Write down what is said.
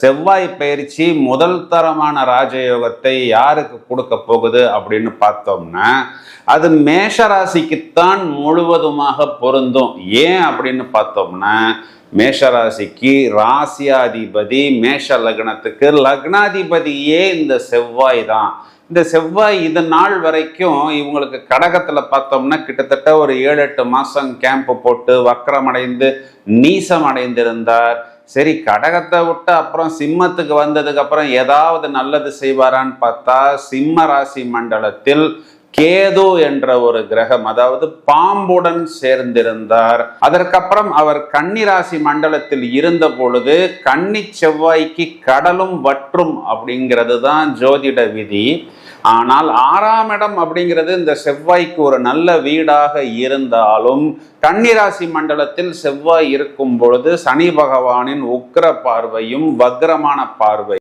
செவ்வாய் பயிற்சி முதல் தரமான ராஜயோகத்தை யாருக்கு கொடுக்க போகுது அப்படின்னு பார்த்தோம்னா அது மேஷராசிக்குத்தான் முழுவதுமாக பொருந்தும். ஏன் அப்படின்னு பார்த்தோம்னா மேஷராசிக்கு ராசியாதிபதி மேஷ லக்னத்துக்கு லக்னாதிபதியே இந்த செவ்வாய் தான். இந்த செவ்வாய் இது நாள் வரைக்கும் இவங்களுக்கு கடகத்தில் பார்த்தோம்னா கிட்டத்தட்ட ஒரு ஏழு எட்டு மாதம் கேம்ப் போட்டு வக்கரமடைந்து நீசம் அடைந்திருந்தார் சரி கடகத்தை விட்டு அப்புறம் சிம்மத்துக்கு வந்ததுக்கு அப்புறம் ஏதாவது நல்லது செய்வாரான்னு பார்த்தா சிம்ம ராசி மண்டலத்தில் கேது என்ற ஒரு கிரகம் அதாவது பாம்புடன் சேர்ந்திருந்தார். அதற்கப்புறம் அவர் கன்னிராசி மண்டலத்தில் இருந்த பொழுது கன்னி செவ்வாய்க்கு கடலும் வற்றும் அப்படிங்கிறது தான் ஜோதிட விதி. ஆனால் ஆறாம் இடம் அப்படிங்கிறது இந்த செவ்வாய்க்கு ஒரு நல்ல வீடாக இருந்தாலும் கன்னிராசி மண்டலத்தில் செவ்வாய் இருக்கும் பொழுது சனி பகவானின் உக்கிர பார்வையும் வக்ரமான பார்வை